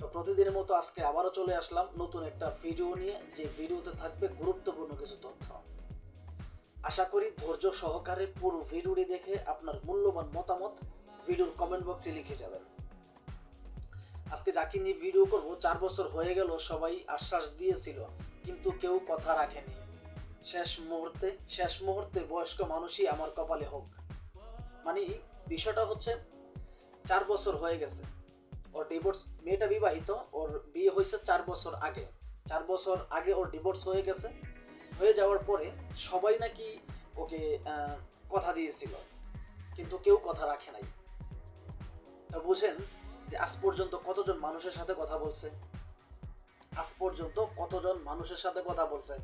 তো প্রতিদিনের মতো আজকে আবারও চলে আসলাম নতুন একটা ভিডিও নিয়ে, যে ভিডিওতে থাকবে গুরুত্বপূর্ণ কিছু তথ্য। আশা করি ধৈর্য সহকারে পুরো ভিডিওটি দেখে আপনার মূল্যবান মতামত ভিডিওর কমেন্ট বক্সে লিখে যাবেন। আজকে যাকে নিয়ে ভিডিও করব, চার বছর হয়ে গেল, সবাই আশ্বাস দিয়েছিল, কিন্তু কেউ কথা রাখেনি। শেষ মুহূর্তে শেষ মুহূর্তে বয়স্ক মানুষই আমার কপালে হোক। মানে বিষয়টা হচ্ছে, চার বছর হয়ে গেছে। ওর ডিভোর্স মেয়েটা বিবাহিত, ওর বিয়ে হয়েছে চার বছর আগে। চার বছর আগে ওর ডিভোর্স হয়ে গেছে। হয়ে যাওয়ার পরে সবাই নাকি ওকে কথা দিয়েছিল। কিন্তু কেউ কথা রাখে নাই। তা বুঝেন যে আজ পর্যন্ত কতজন মানুষের সাথে কথা বলছে? আজ পর্যন্ত কতজন মানুষের সাথে কথা বলছে?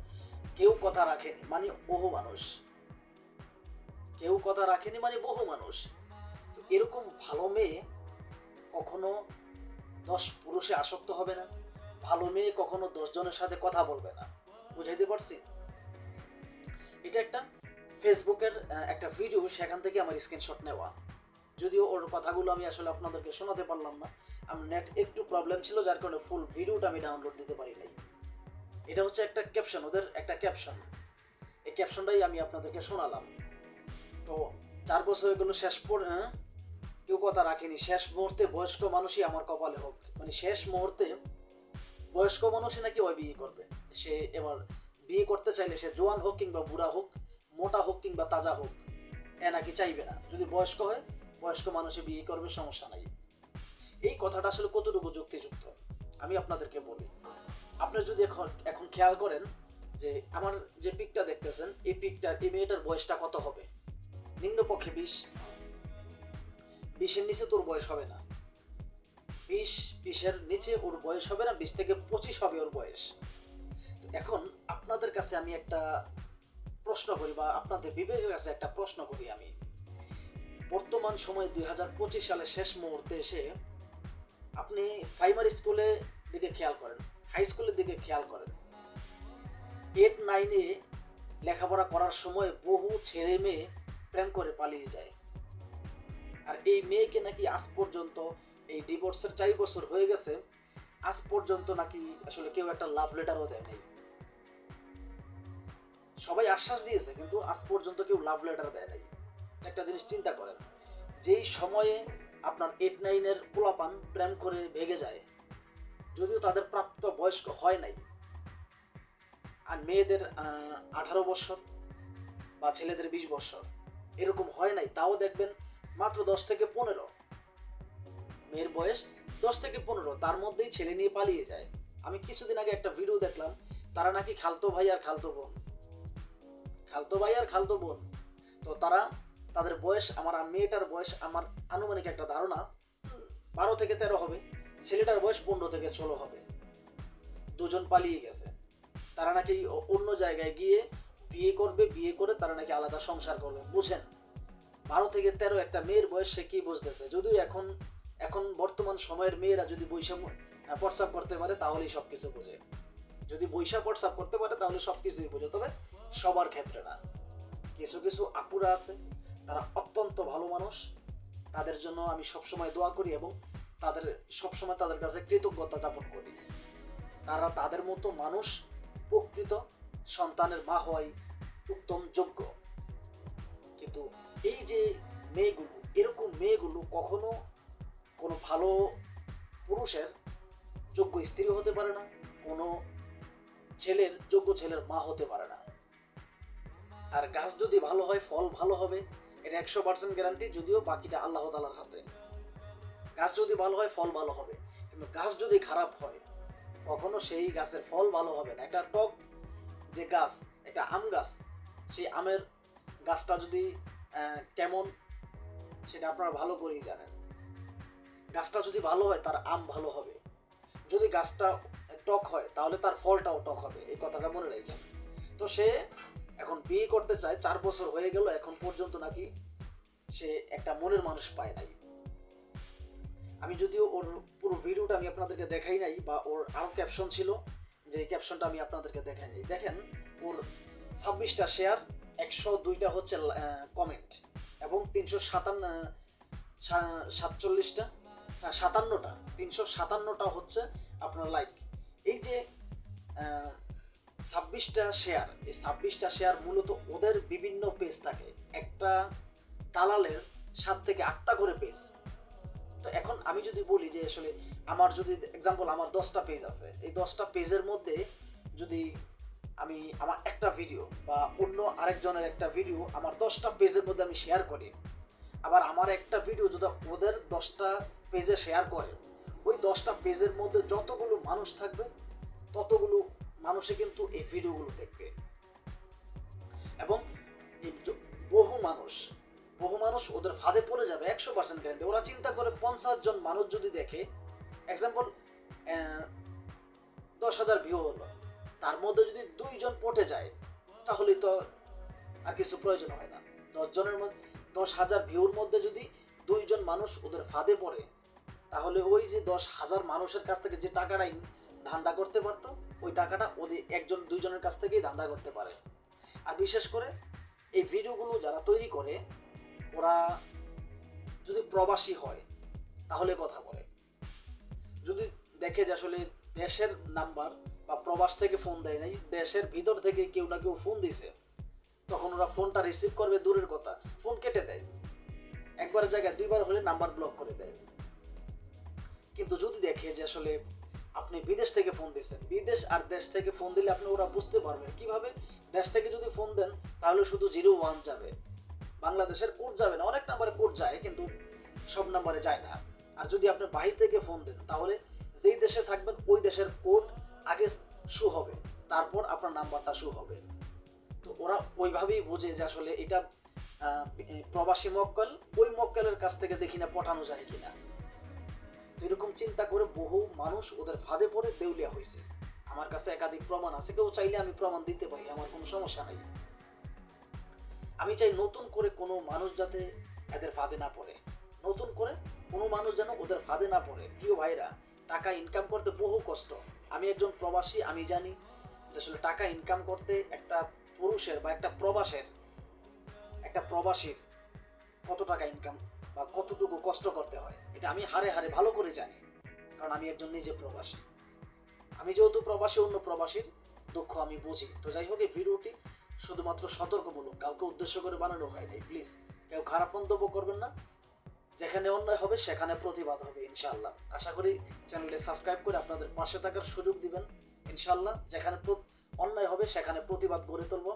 কেউ কথা রাখেনি মানে বহু মানুষ। কেউ কথা রাখেনি মানে বহু মানুষ। তো এরকম ভালো মেয়ে কখনো দশ পুরুষে আসক্ত হবে না। ভালো মেয়ে কখনো দশ জনের সাথে কথা বলবে না। বুঝাইতে পারছি? এটা একটা ফেসবুকের একটা ভিডিও সেখান থেকে আমার স্ক্রিনশট নেওয়া। যদিও ওর কথাগুলো আমি আসলে আপনাদেরকে শোনাতে পারলাম না। আমার নেট একটু প্রবলেম ছিল, যার কারণে ফুল ভিডিওটা আমি ডাউনলোড দিতে পারি নাই। এটা হচ্ছে একটা ক্যাপশন ওদের একটা ক্যাপশন এই ক্যাপশনটাই আমি আপনাদেরকে শোনালাম। তো চার বছর হয়ে গেল, শেষ পর হ্যাঁ? কেউ কথা রাখেনি। শেষ মুহূর্তে বয়স্ক মানুষই আমার কপালে হোক। মানে শেষ মুহূর্তে বয়স্ক মানুষই নাকি ওই বিয়ে করবে। সে এবার বিয়ে করতে চাইলে সে জোয়ান হোক কিংবা বুড়া হোক, মোটা হোক কিংবা তাজা হোক, এ নাকি চাইবে না। যদি বয়স্ক হয়, বয়স্ক মানুষে বিয়ে করবে, সমস্যা নাই। এই কথাটা আসলে কতটুকু যুক্তিযুক্ত? আমি আপনাদেরকে বলি। আপনি যদি এখন এখন খেয়াল করেন যে আমার যে পিকটা দেখতেছেন, এই পিকটার, এই মেয়েটার বয়সটা কত হবে? নিম্নপক্ষে বিশ বিশের নিচে তোর বয়স হবে না। বিশ, বিশের নিচে ওর বয়স হবে না, বিশ থেকে পঁচিশ হবে ওর বয়স। এখন আপনাদের কাছে আমি একটা প্রশ্ন করি বা আপনাদের বিবেকের কাছে একটা প্রশ্ন করি আমি। বর্তমান সময়ে দুই হাজার পঁচিশ সালের শেষ মুহূর্তে এসে আপনি প্রাইমারি স্কুলে দিকে খেয়াল করেন হাই স্কুলের দিকে খেয়াল করেন। এইট নাইনে লেখাপড়া করার সময় বহু ছেলে মেয়ে প্রেম করে পালিয়ে যায়। আর এই মেয়েকে নাকি আজ পর্যন্ত এই ডিভোর্সের চার বছর হয়ে গেছে, আজ পর্যন্ত নাকি আসলে কেউ একটা লাভ লেটারও দেয় নাই। সবাই আশ্বাস দিয়েছে, কিন্তু আজ পর্যন্ত কেউ লাভ লেটার দেয় নাই। একটা জিনিস চিন্তা করেন, যেই সময়ে আপনার এইট নাইনের পোলাপান প্রেম করে ভেগে যায়, যদিও তাদের প্রাপ্ত বয়স্ক হয় নাই, আর মেয়েদের আঠারো বছর বা ছেলেদের বিশ বছর, এরকম হয় নাই, তাও দেখবেন মাত্র দশ থেকে পনেরো। মেয়ের বয়স দশ থেকে পনেরো, তার মধ্যেই ছেলে নিয়ে পালিয়ে যায়। আমি কিছুদিন আগে একটা ভিডিও দেখলাম, তারা নাকি খালতো ভাই আর খালতো বোন। খালতো ভাই আর খালতো বোন। তো তারা, তাদের বয়স আমার মেয়েটার বয়স আমার আনুমানিক একটা ধারণা বারো থেকে তেরো হবে। ছেলেটার বয়স পনেরো থেকে ষোলো হবে। দুজন পালিয়ে গেছে। তারা নাকি অন্য জায়গায় গিয়ে বিয়ে করবে, বিয়ে করে তারা নাকি আলাদা সংসার করবে, বুঝেন? বারো থেকে তেরো একটা মেয়ের বয়স সে কি বুঝতেছে? যদিও এখন এখন বর্তমান সময়ের মেয়েরা যদি আহ, প্রস্রাব করতে পারে তাহলেই সব কিছু বোঝে। যদি বৈশাখ প্রস্রাব করতে পারে তাহলে সব কিছুই বোঝে তবে সবার ক্ষেত্রে না। কিছু কিছু আপুরা আছে তারা অত্যন্ত ভালো মানুষ। তাদের জন্য আমি সবসময় দোয়া করি এবং তাদের সবসময় তাদের কাছে কৃতজ্ঞতা যাপন করি। তারা তাদের মতো মানুষ প্রকৃত সন্তানের মা হওয়াই উত্তম যোগ্য। কিন্তু এই যে মেয়েগুলো, এরকম মেয়েগুলো কখনো কোনো ভালো পুরুষের যোগ্য স্ত্রী হতে পারে না, কোনো ছেলের যোগ্য ছেলের মা হতে পারে না। আর গাছ যদি ভালো হয়, ফল ভালো হবে, এটা একশো পার্সেন্ট গ্যারান্টি যদিও বাকিটা আল্লাহ তালার হাতে। গাছ যদি ভালো হয়, ফল ভালো হবে। কিন্তু গাছ যদি খারাপ হয়, কখনো সেই গাছের ফল ভালো হবে না। একটা টক যে গাছ, একটা আম গাছ, সেই আমের গাছটা যদি কেমন, সেটা আপনারা ভালো করেই জানেন। গাছটা যদি ভালো হয়, তার আম ভালো হবে। যদি গাছটা টক হয়, তাহলে তার ফলটাও টক হবে, এই কথাটা মনে রাখবেন। তো সে এখন বিয়ে করতে চায়, চার বছর হয়ে গেল, এখন পর্যন্ত নাকি সে একটা মনের মানুষ পায় নাই। আমি যদিও ওর পুরো ভিডিওটা আমি আপনাদেরকে দেখাই নাই, বা ওর আরও ক্যাপশন ছিল, যে ক্যাপশনটা আমি আপনাদেরকে দেখাই নাই। দেখেন, ওর ছাব্বিশটা শেয়ার একশো দুইটা হচ্ছে কমেন্ট এবং তিনশো সাতান্ন সাতচল্লিশটা হ্যাঁ, সাতান্নটা তিনশো সাতান্নটা হচ্ছে আপনার লাইক এই যে ছাব্বিশটা শেয়ার এই ছাব্বিশটা শেয়ার মূলত ওদের বিভিন্ন পেজ থাকে। একটা দালালের সাত থেকে আটটা করে পেজ তো এখন আমি যদি বলি যে আসলে আমার যদি এক্সাম্পল আমার দশটা পেজ আছে। এই দশটা পেজের মধ্যে যদি আমি আমার একটা ভিডিও বা অন্য আরেকজনের একটা ভিডিও আমার দশটা পেজের মধ্যে আমি শেয়ার করি। আবার আমার একটা ভিডিও যদি ওদের দশটা পেজে শেয়ার করে, ওই দশটা পেজের মধ্যে যতগুলো মানুষ থাকবে, ততগুলো মানুষে কিন্তু এই ভিডিওগুলো দেখবে। এবং বহু মানুষ বহু মানুষ ওদের ফাঁদে পড়ে যাবে, একশো পার্সেন্ট গ্যারান্টি ওরা চিন্তা করে পঞ্চাশ জন মানুষ যদি দেখে এক্সাম্পল দশ হাজার ভিউ হলো। তার মধ্যে যদি দুইজন পটে যায়, তাহলে তো আর কিছু প্রয়োজন হয় না। দশ জনের মধ্যে দশ হাজার ভিউর মধ্যে যদি দুইজন মানুষ ওদের ফাঁদে পড়ে, তাহলে ওই যে দশ হাজার মানুষের কাছ থেকে যে টাকাটা ইন- ধান্দা করতে পারতো, ওই টাকাটা ওদের একজন, দুইজনের কাছ থেকেই ধান্দা করতে পারে। আর বিশেষ করে এই ভিডিওগুলো যারা তৈরি করে, ওরা যদি প্রবাসী হয়, তাহলে কথা বলে। যদি দেখে যে আসলে দেশের নাম্বার বা প্রবাস থেকে ফোন দেয় নাই, দেশের ভিতর থেকে কেউ না কেউ ফোন দিছে। তখন ওরা ফোনটা রিসিভ করবে দূরের কথা ফোন কেটে দেয়। একবার জায়গায় দুইবার হলে নাম্বার ব্লক করে দেয়। কিন্তু যদি দেখে যে আসলে আপনি বিদেশ থেকে ফোন দিচ্ছেন, বিদেশ আর দেশ থেকে ফোন দিলে আপনি ওরা বুঝতে পারবে। কীভাবে? দেশ থেকে যদি ফোন দেন, তাহলে শুধু জিরো ওয়ান যাবে। বাংলাদেশের কোড যাবে না, অনেক নাম্বারে কোড যায়, কিন্তু সব নাম্বারে যায় না। আর যদি আপনি বাহির থেকে ফোন দেন, তাহলে যেই দেশে থাকবেন, ওই দেশের কোড আগে শু হবে, তারপর আপনার নাম্বারটা শু হবে। তো ওরা ওইভাবেই বোঝে যে আসলে এটা প্রবাসী মক্কেল, ওই মক্কেলের কাছ থেকে দেখি না, পটানো যায় কিনা। তো এরকম চিন্তা করে বহু মানুষ ওদের ফাঁদে পড়ে দেউলিয়া হয়েছে। আমার কাছে একাধিক প্রমাণ আছে, কেউ চাইলে আমি প্রমাণ দিতে পারি, আমার কোনো সমস্যা নাই। আমি চাই নতুন করে কোনো মানুষ যাতে এদের ফাঁদে না পড়ে। নতুন করে কোনো মানুষ যেন ওদের ফাঁদে না পড়ে। প্রিয় ভাইরা টাকা ইনকাম করতে বহু কষ্ট। আমি একজন প্রবাসী, আমি জানি যে আসলে টাকা ইনকাম করতে একটা পুরুষের বা একটা প্রবাসের, একটা প্রবাসীর কত টাকা ইনকাম বা কতটুকু কষ্ট করতে হয়, এটা আমি হারে হারে ভালো করে জানি। কারণ আমি একজন নিজে প্রবাসী। আমি যেহেতু প্রবাসী, অন্য প্রবাসীর দুঃখ আমি বুঝি। তো যাই হোক, এই ভিডিওটি শুধুমাত্র সতর্কমূলক, কাউকে উদ্দেশ্য করে বানানো হয় নাই প্লিজ কেউ খারাপ মন্তব্য করবেন না। যেখানে অন্যায় হবে, সেখানে প্রতিবাদ হবে ইনশাল্লাহ আশা করি চ্যানেলটি সাবস্ক্রাইব করে আপনাদের পাশে থাকার সুযোগ দিবেন ইনশাল্লাহ যেখানে অন্যায় হবে, সেখানে প্রতিবাদ গড়ে তুলব।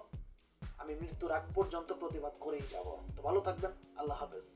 আমি মৃত্যুর আগ পর্যন্ত প্রতিবাদ করেই যাব। তো ভালো থাকবেন, আল্লাহ হাফেজ।